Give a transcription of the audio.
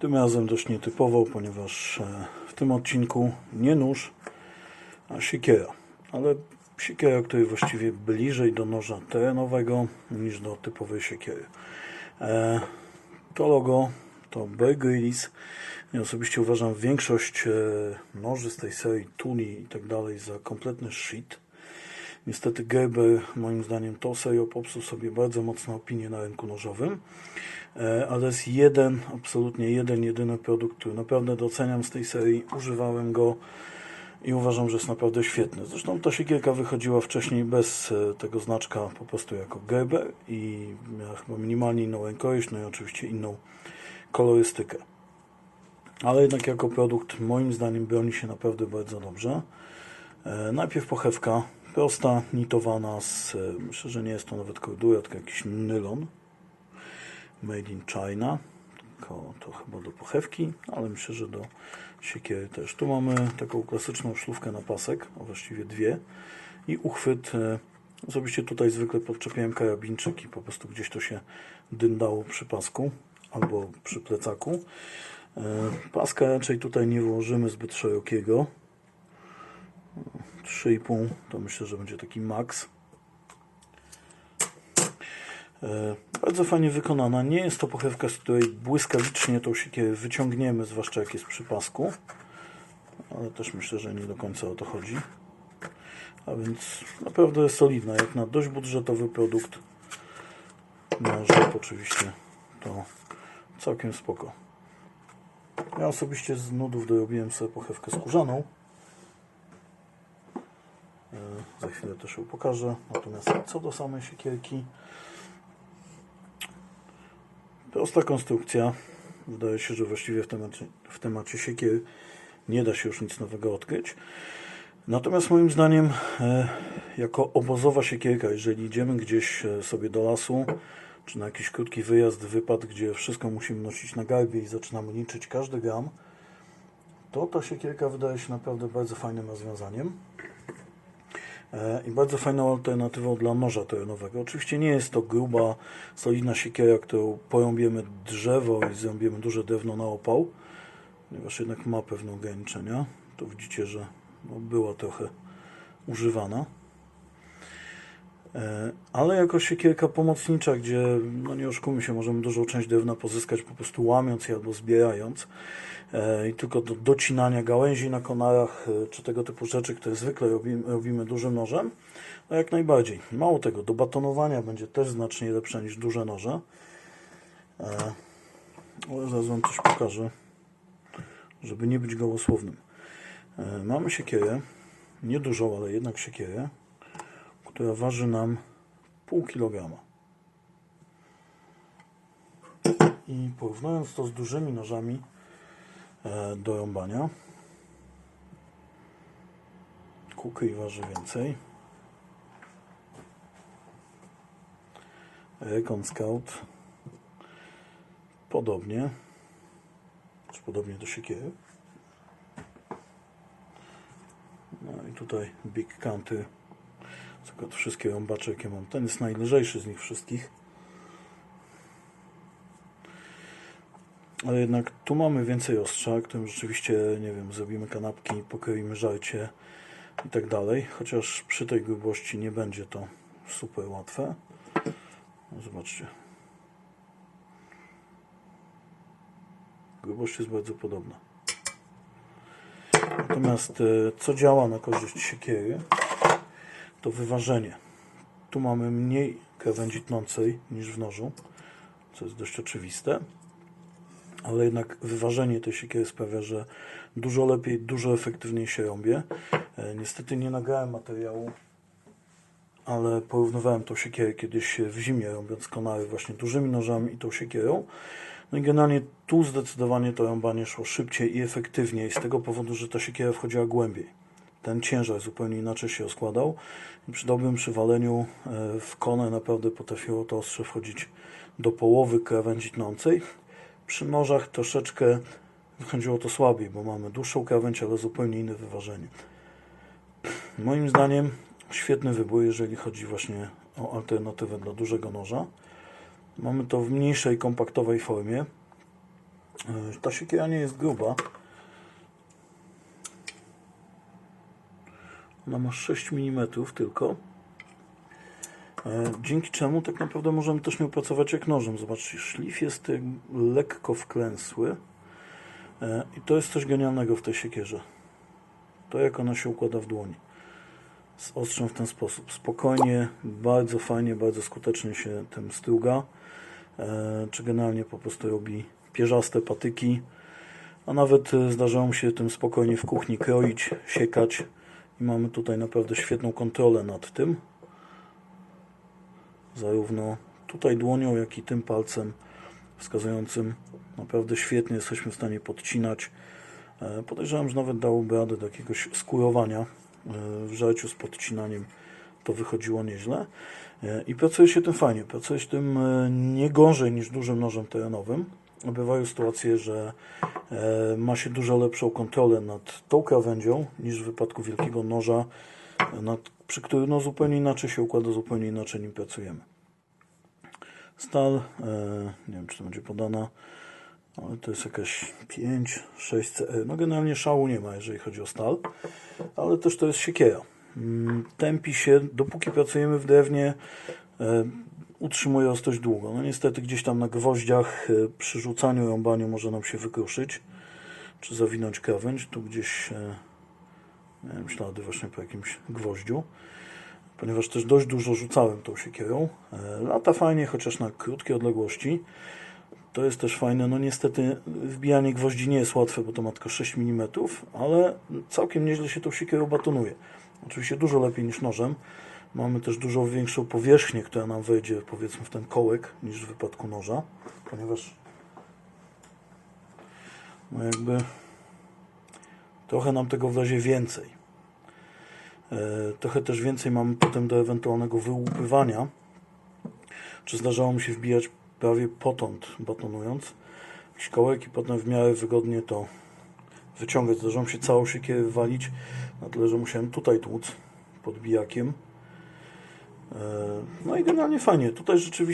Tym razem dość nietypowo, ponieważ e, w tym odcinku nie nóż, a siekiera. Ale siekiera, której właściwie bliżej do noża terenowego niż do typowej siekiery. E, To logo to Bear. Ja osobiście uważam większość e, noży z tej serii Tuli i tak dalej za kompletny shit. Niestety Gerber moim zdaniem tą serią popsuł sobie bardzo mocno opinię na rynku nożowym. Ale jest jeden, absolutnie jeden, jedyny produkt, który naprawdę doceniam z tej serii. Używałem go i uważam, że jest naprawdę świetny. Zresztą ta siekierka wychodziła wcześniej bez e, tego znaczka, po prostu jako Gerber i miała chyba minimalnie inną rękojeść, no i oczywiście inną kolorystykę. Ale jednak jako produkt moim zdaniem broni się naprawdę bardzo dobrze. E, najpierw pochewka, prosta, nitowana z, myślę, że nie jest to nawet kordura, tylko jakiś nylon. Made in China. Tylko to chyba do pochewki, ale myślę, że do siekiery też. Tu mamy taką klasyczną szlówkę na pasek, a właściwie dwie. I uchwyt. e, Osobiście tutaj zwykle podczepiałem karabinczyk i po prostu gdzieś to się dyndało przy pasku albo przy plecaku. E, Paska raczej tutaj nie włożymy zbyt szerokiego. 3,5 to myślę, że będzie taki maks. E, Bardzo fajnie wykonana. Nie jest to pochewka, z której błyskawicznie tą siekierę wyciągniemy, zwłaszcza jak jest przy pasku. Ale też myślę, że nie do końca o to chodzi. A więc naprawdę solidna. Jak na dość budżetowy produkt. Na rzep oczywiście to całkiem spoko. Ja osobiście z nudów dorobiłem sobie pochewkę skórzaną. Za chwilę też ją pokażę. Natomiast co do samej siekierki, prosta konstrukcja. Wydaje się, że właściwie w temacie, w temacie siekier nie da się już nic nowego odkryć. Natomiast moim zdaniem, e, jako obozowa siekierka, jeżeli idziemy gdzieś e, sobie do lasu, czy na jakiś krótki wyjazd, wypad, gdzie wszystko musimy nosić na garbie i zaczynamy liczyć każdy gram, to ta siekierka wydaje się naprawdę bardzo fajnym rozwiązaniem. E, I bardzo fajną alternatywą dla noża terenowego. Oczywiście nie jest to gruba, solidna siekiera, którą porąbiemy drzewo i zrobimy duże drewno na opał, ponieważ jednak ma pewne ograniczenia. To widzicie, że no, była trochę używana. E, Ale jako siekierka pomocnicza, gdzie, no nie oszukujmy się, możemy dużą część drewna pozyskać po prostu łamiąc je albo zbierając e, i tylko do docinania gałęzi na konarach, e, czy tego typu rzeczy, które zwykle robimy, robimy dużym nożem, no jak najbardziej. Mało tego, do batonowania będzie też znacznie lepsze niż duże noże. Zaraz Wam coś pokażę, żeby nie być gołosłownym. Mamy siekierę, niedużą, ale jednak siekierę, która waży nam pół kilograma. I porównując to z dużymi nożami e, do rąbania, kukry waży więcej. Recon Scout podobnie, czy podobnie do siekiery. No i tutaj Big Country Przykład wszystkie rąbacze jakie mam. Ten jest najlżejszy z nich wszystkich. Ale jednak tu mamy więcej ostrza, którym rzeczywiście, nie wiem, zrobimy kanapki, pokroimy żarcie i tak dalej. Chociaż przy tej grubości nie będzie to super łatwe. No, zobaczcie. Grubość jest bardzo podobna. Natomiast e, co działa na korzyść siekiery? To wyważenie. Tu mamy mniej krawędzi tnącej niż w nożu, co jest dość oczywiste, ale jednak wyważenie tej siekiery sprawia, że dużo lepiej, dużo efektywniej się rąbie. E, Niestety nie nagrałem materiału, ale porównywałem tą siekierę kiedyś w zimie, robiąc konary właśnie dużymi nożami i tą siekierą. No i generalnie tu zdecydowanie to rąbanie szło szybciej i efektywniej, z tego powodu, że ta siekiera wchodziła głębiej ten ciężar zupełnie inaczej się rozkładał. I przy dobrym przywaleniu e, w konę naprawdę potrafiło to ostrze wchodzić do połowy krawędzi tnącej. Przy nożach troszeczkę wychodziło to słabiej, bo mamy dłuższą krawędź, ale zupełnie inne wyważenie. Moim zdaniem świetny wybór, jeżeli chodzi właśnie o alternatywę dla dużego noża. Mamy to w mniejszej, kompaktowej formie. E, Ta siekiera nie jest gruba. Ona ma 6 mm tylko. E, Dzięki czemu tak naprawdę możemy też nią pracować jak nożem. Zobaczcie, szlif jest jak lekko wklęsły. E, I to jest coś genialnego w tej siekierze. To jak ona się układa w dłoni. Z ostrzem w ten sposób. Spokojnie, bardzo fajnie, bardzo skutecznie się tym struga. E, Czy generalnie po prostu robi pierzaste patyki. A nawet e, zdarzało mi się tym spokojnie w kuchni kroić, siekać. I mamy tutaj naprawdę świetną kontrolę nad tym zarówno tutaj dłonią, jak i tym palcem wskazującym. Naprawdę świetnie jesteśmy w stanie podcinać. E, Podejrzewam, że nawet dałoby radę do jakiegoś skórowania e, w żarciu z podcinaniem. To wychodziło nieźle. E, I pracuje się tym fajnie. Pracuje się tym nie gorzej niż dużym nożem terenowym. Bywają sytuacje, że e, ma się dużo lepszą kontrolę nad tą krawędzią niż w wypadku wielkiego noża, nad, przy którym no, zupełnie inaczej się układa, zupełnie inaczej nim pracujemy. Stal, e, nie wiem czy to będzie podana, ale to jest jakaś 5, 6 CE. No generalnie szału nie ma, jeżeli chodzi o stal, ale też to jest siekiera. Mm, Tępi się, dopóki pracujemy w drewnie, utrzymuje ostrość długo. No niestety gdzieś tam na gwoździach e, przy rzucaniu, rąbaniu może nam się wykruszyć, czy zawinąć krawędź. Tu gdzieś e, miałem ślady właśnie po jakimś gwoździu ponieważ też dość dużo rzucałem tą siekierą. E, Lata fajnie, chociaż na krótkie odległości. To jest też fajne. No niestety wbijanie gwoździ nie jest łatwe, bo to ma tylko 6 mm, ale całkiem nieźle się tą siekierą batonuje. Oczywiście dużo lepiej niż nożem. Mamy też dużo większą powierzchnię, która nam wejdzie powiedzmy w ten kołek niż w wypadku noża, ponieważ no jakby trochę nam tego wlezie więcej. E, Trochę też więcej mamy potem do ewentualnego wyłupywania. Czy zdarzało mi się wbijać prawie potąd batonując jakiś kołek i potem w miarę wygodnie to wyciągać. Zdarzało mi się całą siekierę wywalić, na tyle, że musiałem tutaj tłuc podbijakiem. E, No i generalnie fajnie. Tutaj rzeczywiście